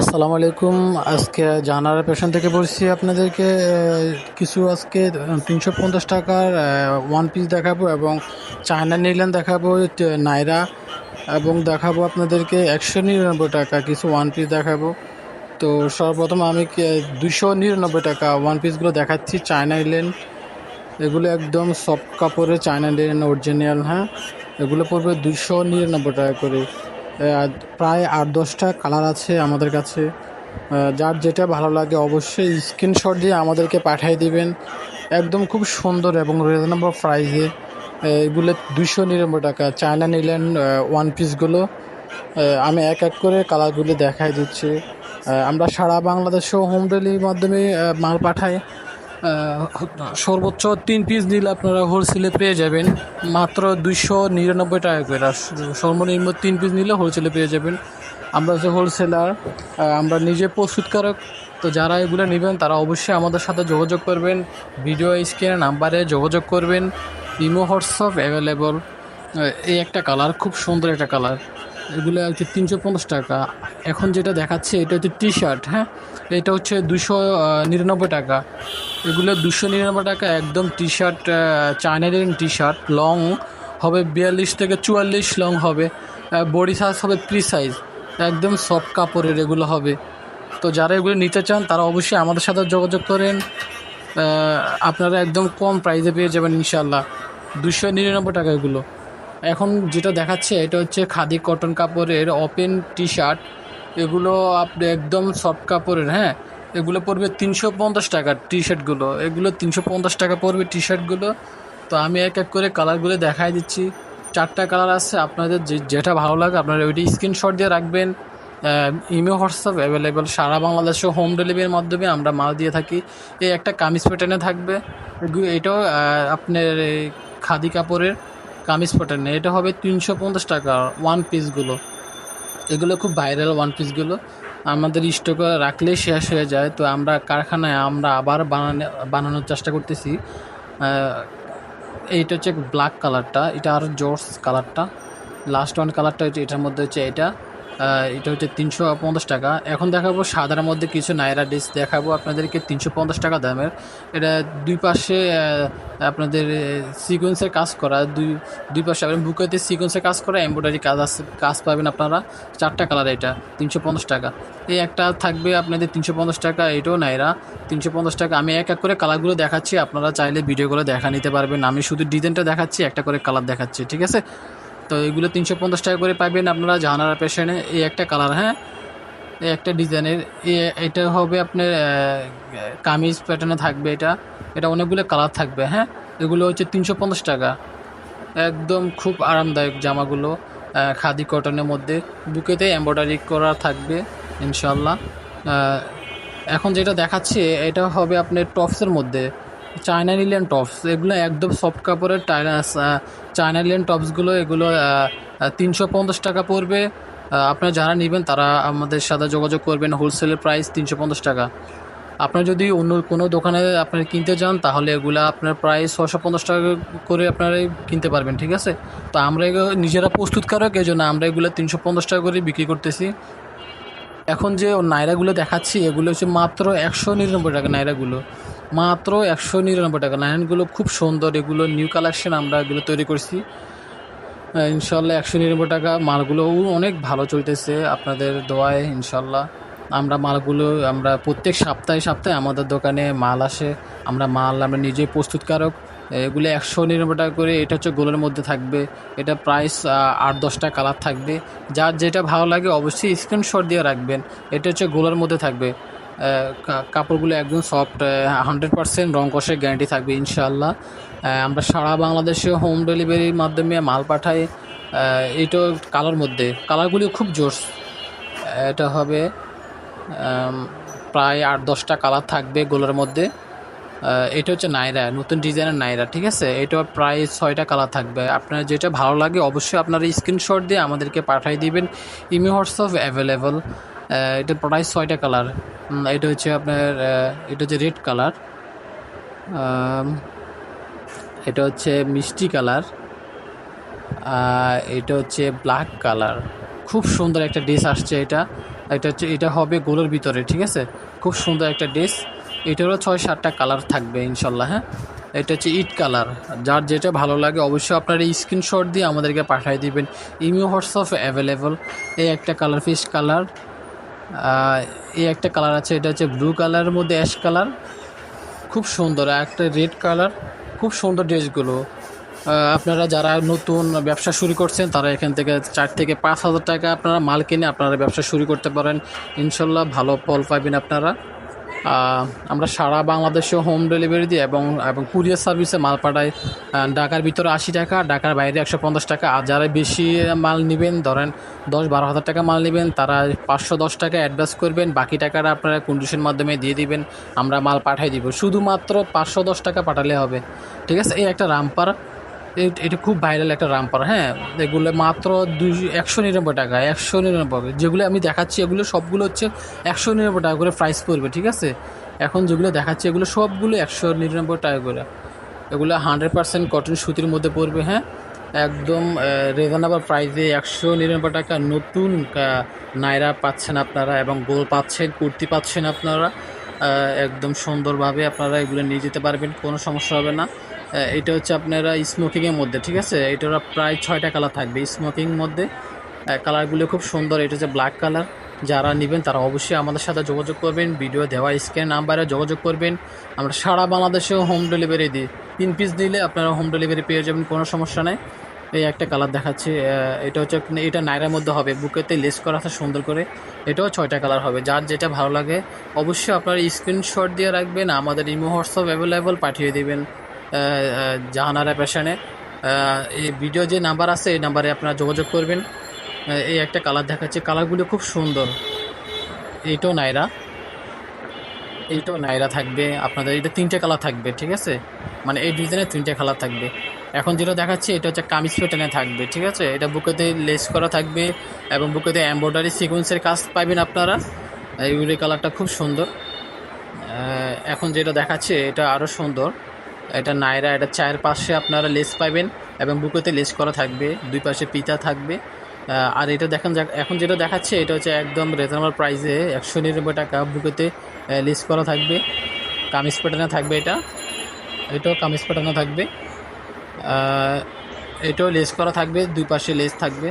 আসসালামু আলাইকুম। আজকে জানার পেশন থেকে বলছি আপনাদেরকে কিছু আজকে তিনশো পঞ্চাশ টাকার ওয়ান পিস দেখাবো এবং চায়না নিলেন দেখাবো নাইরা এবং দেখাবো আপনাদেরকে একশো নিরানব্বই টাকা কিছু ওয়ান পিস দেখাবো। তো সর্বপ্রথম আমি দুশো নিরানব্বই টাকা ওয়ান পিসগুলো দেখাচ্ছি, চায়না নিলেন। এগুলো একদম সফট কাপড়ের চায়না লিনেন অরিজিনাল হ্যাঁ? এগুলো পড়বে দুশো নিরানব্বই টাকা করে। প্রায় আট দশটা কালার আছে আমাদের কাছে। যার যেটা ভালো লাগে অবশ্যই স্ক্রিনশট দিয়ে আমাদেরকে পাঠিয়ে দিবেন। একদম খুব সুন্দর এবং রিজনেবল প্রাইসে এগুলো দুশো নিরানব্বই টাকা। চায়না নিলেন ওয়ান পিসগুলো আমি এক এক করে কালারগুলি দেখাই দিচ্ছি। আমরা সারা বাংলাদেশেও হোম ডেলিভারির মাধ্যমে মাল পাঠাই। সর্বোচ্চ তিন পিস নিলে আপনারা হোলসেলে পেয়ে যাবেন। মাত্র দুইশো নিরানব্বই টাকা করে। আর সর্বনিম্ন তিন পিস নিলে হোলসেলে পেয়ে যাবেন। আমরা হচ্ছে হোলসেলার আমরা নিজে প্রস্তুতকারক। তো যারা এগুলো নেবেন, তারা অবশ্যই আমাদের সাথে যোগাযোগ করবেন। ভিডিও স্ক্রিনের নাম্বারে যোগাযোগ করবেন। ইমো হোয়াটসঅ্যাপ অ্যাভেলেবল এই একটা কালার খুব সুন্দর একটা কালার এগুলো হচ্ছে তিনশো পঞ্চাশ টাকা। এখন যেটা দেখাচ্ছে, এটা হচ্ছে টি শার্ট হ্যাঁ? এটা হচ্ছে দুশো নিরানব্বই টাকা। এগুলো দুশো নিরানব্বই টাকা, একদম টি শার্ট চায়নারিয়ান টি শার্ট লং হবে বিয়াল্লিশ থেকে চুয়াল্লিশ লং হবে। বডি সাইজ হবে প্রি সাইজ একদম সফট কাপড়ের এগুলো হবে। তো যারা এগুলো নিতে চান, তারা অবশ্যই আমাদের সাথে যোগাযোগ করেন। আপনারা একদম কম প্রাইসে পেয়ে যাবেন ইনশাল্লাহ দুশো নিরানব্বই টাকা এগুলো। এখন যেটা দেখাচ্ছে, এটা হচ্ছে খাদি কটন কাপড়ের ওপেন টি শার্ট এগুলো আপনি একদম সফট কাপড়ের হ্যাঁ? এগুলো পড়বে তিনশো পঞ্চাশ টাকার টি শার্টগুলো এগুলো তিনশো পঞ্চাশ টাকা পড়বে টি শার্টগুলো তো আমি এক এক করে কালারগুলো দেখাই দিচ্ছি। চারটা কালার আছে, আপনাদের যে- যেটা ভালো লাগে আপনারা ওইটি স্ক্রিনশট দিয়ে রাখবেন। ইমেল হোয়াটসঅ্যাপ অ্যাভেলেবেল সারা বাংলাদেশে হোম ডেলিভারির মাধ্যমে আমরা মাল দিয়ে থাকি। এই একটা কামিজ প্যাটার্নে থাকবে। এটাও আপনার খাদি কাপড়ের কামিজ প্যাটার্নে এটা হবে তিনশো পঞ্চাশ টাকা ওয়ান পিসগুলো এগুলো খুব ভাইরাল ওয়ান পিসগুলো আমাদের স্টকে রাখলে শেষ হয়ে যায়। তো আমরা কারখানায় আমরা আবার বানানো, বানানোর চেষ্টা করতেছি। এইটা হচ্ছে ব্ল্যাক কালারটা এটা আর জোর্স কালারটা লাস্ট ওয়ান কালারটা হচ্ছে এটার মধ্যে হচ্ছে এটা। এটা হচ্ছে তিনশো পঞ্চাশ টাকা। এখন দেখাবো সাদার মধ্যে কিছু নাইরা ডিস দেখাবো আপনাদেরকে তিনশো পঞ্চাশ টাকা দামের। এটা দুই পাশে আপনাদের সিকোয়েন্সের কাজ করা। দুই দুই পাশে আপনার বুকেতে সিকোয়েন্সের কাজ করা, এমব্রয়ডারি কাজ আছে, কাজ পাবেন আপনারা। চারটা কালার এটা, তিনশো পঞ্চাশ টাকা। এই একটা থাকবে আপনাদের তিনশো পঞ্চাশ টাকা, এটাও নাইরা। তিনশো পঞ্চাশ টাকা। আমি এক এক করে কালারগুলো দেখাচ্ছি, আপনারা চাইলে ভিডিওগুলো দেখা নিতে পারবেন। আমি শুধু ডিজাইনটা দেখাচ্ছি, একটা করে কালার দেখাচ্ছি, ঠিক আছে? তো এগুলো তিনশো পঞ্চাশ টাকা করে পাবেন আপনারা জানারা পেশনে এই একটা কালার হ্যাঁ? এই একটা ডিজাইনের। এটা হবে আপনার কামিজ প্যাটার্নে থাকবে এটা। এটা অনেকগুলো কালার থাকবে হ্যাঁ? এগুলো হচ্ছে তিনশো পঞ্চাশ টাকা। একদম খুব আরামদায়ক জামাগুলো খাদি কটনের মধ্যে। বুকেতে এমব্রয়ডারি করা থাকবে ইনশাল্লাহ এখন যেটা দেখাচ্ছে, এটা হবে আপনার টপসের মধ্যে। চায়না লিলেন টপস এগুলো একদম সফট কাপড়ের চায়না লিলেন টপসগুলো এগুলো তিনশো পঞ্চাশ টাকা পড়বে। আপনারা যারা নেবেন, তারা আমাদের সাথে যোগাযোগ করবেন। হোলসেলের প্রাইস তিনশো পঞ্চাশ টাকা। আপনার যদি অন্য কোনো দোকানে আপনার কিনতে যান তাহলে এগুলো আপনার প্রায় ছশো পঞ্চাশ টাকা করে আপনারা কিনতে পারবেন, ঠিক আছে? তো আমরা এগুলো নিজেরা প্রস্তুতকারক, এই জন্য আমরা এগুলো তিনশো পঞ্চাশ টাকা করে বিক্রি করতেছি। এখন যে নাইরাগুলো দেখাচ্ছি, এগুলো হচ্ছে মাত্র একশো নিরানব্বই টাকা নাইরাগুলো মাত্র একশো নিরানব্বই টাকা। নাইরানগুলো খুব সুন্দর, এগুলো নিউ কালেকশন আমরা এগুলো তৈরি করছি। ইনশাল্লাহ একশো নিরানব্বই টাকা। মালগুলো অনেক ভালো চলতেছে আপনাদের দোয়ায়, ইনশাল্লাহ। আমরা মালগুলো, আমরা প্রত্যেক সপ্তাহে সপ্তাহে আমাদের দোকানে মাল আসে। আমরা মাল আমরা নিজে প্রস্তুতকারক। এগুলো একশো নিরানব্বই টাকা করে, এটা হচ্ছে গোলের মধ্যে থাকবে। এটা প্রাইস আট দশটা কালার থাকবে। যার যেটা ভালো লাগে অবশ্যই স্ক্রিনশট দিয়ে রাখবেন। এটা হচ্ছে গোলের মধ্যে থাকবে। কাপড়গুলো একদম সফট হান্ড্রেড পার্সেন্ট রং কষের গ্যারান্টি থাকবে ইনশাআল্লাহ। আহ, আমরা সারা বাংলাদেশে হোম ডেলিভারির মাধ্যমে মাল পাঠাই। এইটা কালার মধ্যে। কালারগুলি খুব জোস এটা হবে প্রায় আট দশটা কালার থাকবে গোলের মধ্যে। এটা হচ্ছে নাইরা নতুন ডিজাইনের নাইরা ঠিক আছে? এটা প্রায় ছয়টা কালার থাকবে। আপনার যেটা ভালো লাগে অবশ্যই আপনারা স্ক্রিনশট দিয়ে আমাদেরকে পাঠিয়ে দিবেন। ইমি হোয়াটসঅ্যাপ অ্যাভেলেবল এটা প্রায় ছয়টা কালার এটা হচ্ছে আপনার এটা হচ্ছে রেড কালার এটা হচ্ছে মিষ্টি কালার এটা হচ্ছে ব্ল্যাক কালার খুব সুন্দর একটা ড্রেস আসছে এটা। এটা হচ্ছে, এটা হবে গোলের ভিতরে, ঠিক আছে? খুব সুন্দর একটা ড্রেস এটারও ছয় সাতটা কালার থাকবে, ইনশাল্লাহ হ্যাঁ? এটা হচ্ছে ইট কালার যার যেটা ভালো লাগে, অবশ্যই আপনারা স্ক্রিনশট দিয়ে আমাদেরকে পাঠিয়ে দিবেন। ইমিও হোয়াটসঅ্যাপ অ্যাভেলেবল এই একটা কালার ফিশ কালার এই একটা কালার আছে, এটা হচ্ছে ব্লু কালারের মধ্যে অ্যাশ কালার খুব সুন্দর, আর একটা রেড কালার খুব সুন্দর ড্রেসগুলো। আপনারা যারা নতুন ব্যবসা শুরু করছেন, তারা এখান থেকে চার থেকে পাঁচ হাজার টাকা আপনারা মাল কিনে আপনারা ব্যবসা শুরু করতে পারেন। ইনশাল্লাহ ভালো ফল পাবেন আপনারা। আমরা সারা বাংলাদেশে হোম ডেলিভারি দিই এবং এবং কুরিয়ার সার্ভিসে মাল পাঠাই। ঢাকার ভিতরে আশি টাকা, ঢাকার বাইরে একশো পঞ্চাশ টাকা। আর যারা বেশি মাল নেবেন, ধরেন দশ বারো হাজার টাকা মাল নেবেন, তারা পাঁচশো দশ টাকা অ্যাডভান্স করবেন। বাকি টাকাটা আপনারা কন্ডিশন মাধ্যমে দিয়ে দিবেন, আমরা মাল পাঠিয়ে দিব। শুধুমাত্র পাঁচশো দশ টাকা পাঠালে হবে। ঠিক আছে? এই একটা রামপার এটা খুব ভাইরাল একটা রামপার হ্যাঁ? এগুলো মাত্র দুই একশো নিরানব্বই টাকা, একশো নিরানব্বই। যেগুলো আমি দেখাচ্ছি, এগুলো সবগুলো হচ্ছে একশো নিরানব্বই টাকা করে প্রাইস পড়বে, ঠিক আছে? এখন যেগুলো দেখাচ্ছি, এগুলো সবগুলো একশো নিরানব্বই টাকা করে। এগুলো হান্ড্রেড পার্সেন্ট কটন সুতির মধ্যে পড়বে হ্যাঁ? একদম রিজনেবল প্রাইসে একশো নিরানব্বই টাকা। নতুন নায়রা পাচ্ছেন আপনারা এবং গোল পাচ্ছেন, কুর্তি পাচ্ছেন আপনারা। একদম সুন্দরভাবে আপনারা এগুলো নিয়ে যেতে পারবেন, কোনো সমস্যা হবে না। এটা হচ্ছে আপনারা স্মোকিংয়ের মধ্যে, ঠিক আছে? এটার প্রায় ছয়টা কালার থাকবে স্মোকিং মধ্যে। কালারগুলো খুব সুন্দর, এটা হচ্ছে ব্ল্যাক কালার যারা নেবেন তারা অবশ্যই আমাদের সাথে যোগাযোগ করবেন ভিডিও দেওয়া স্ক্যান নাম্বারে যোগাযোগ করবেন। আমরা সারা বাংলাদেশেও হোম ডেলিভারি দিই। তিন পিস দিলে আপনারা হোম ডেলিভারি পেয়ে যাবেন, কোনো সমস্যা নেই। এই একটা কালার দেখাচ্ছি এটা হচ্ছে এটা নাইরার মধ্যে হবে, বুকেতে লেস করা আছে সুন্দর করে। এটাও ছয়টা কালার হবে, যার যেটা ভালো লাগে। অবশ্যই আপনারা স্ক্রিনশট দিয়ে রাখবেন, আমাদের ইমো হোয়াটসঅ্যাপ অ্যাভেলেবল পাঠিয়ে দিবেন। জাহানারা পেশানে এই ভিডিও যে নাম্বার আছে, এই নাম্বারে আপনারা যোগাযোগ করবেন। এই একটা কালার দেখাচ্ছে। কালারগুলো খুব সুন্দর। এইটাও নাইরা। এইটাও নাইরা থাকবে। আপনাদের এটা তিনটে কালার থাকবে, ঠিক আছে? মানে এই ডিজাইনের তিনটে কালার থাকবে। এখন যেটা দেখাচ্ছি, এটা হচ্ছে কামিজ প্যাটার্নে থাকবে, ঠিক আছে? এটা বুকেতে লেস করা থাকবে এবং বুকেতে এমব্রয়ডারি সিকোয়েন্সের কাজ পাবেন আপনারা। এই কালারটা খুব সুন্দর। এখন যেটা দেখাচ্ছে, এটা আরও সুন্দর। এটা নাইরা, এটা চায়ের পাশে আপনারা লেস পাবেন এবং বুকেতে লেস করা থাকবে, দুই পাশে পিতা থাকবে। আর এটা দেখেন এখন যেটা দেখাচ্ছে, এটা হচ্ছে একদম রিজনেবল প্রাইসে একশো নিরানব্বই টাকা বুকেতে লেস করা থাকবে। কামিজ প্যাটার্নে থাকবে এটা। এটাও কামিজ প্যাটার্নে থাকবে। এটাও লেস করা থাকবে, দুই পাশে লেস থাকবে।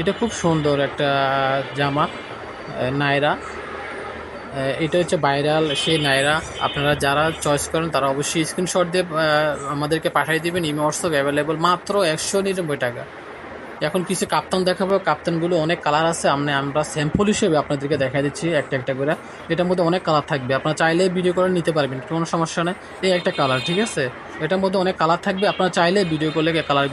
এটা খুব সুন্দর একটা জামা নায়রা এটা হচ্ছে ভাইরাল সেই নায়রা। আপনারা যারা চয়েস করেন, তারা অবশ্যই স্ক্রিনশট দিয়ে আমাদেরকে পাঠিয়ে দেবেন। ইমো হোয়াটসঅ্যাপ অ্যাভেলেবল মাত্র একশো নিরানব্বই টাকা। এখন কিছু কাপ্তান দেখাবো। কাপ্তানগুলো অনেক কালার আছে। আমরা আমরা স্যাম্পল হিসেবে আপনাদেরকে দেখা দিচ্ছি একটা একটা করে। এটার মধ্যে অনেক কালার থাকবে। আপনারা চাইলে ভিডিও করে নিতে পারবেন, কোনো সমস্যা নেই। এই একটা কালার ঠিক আছে? এটার মধ্যে অনেক কালার থাকবে। আপনারা চাইলে ভিডিও করলে কালারগুলো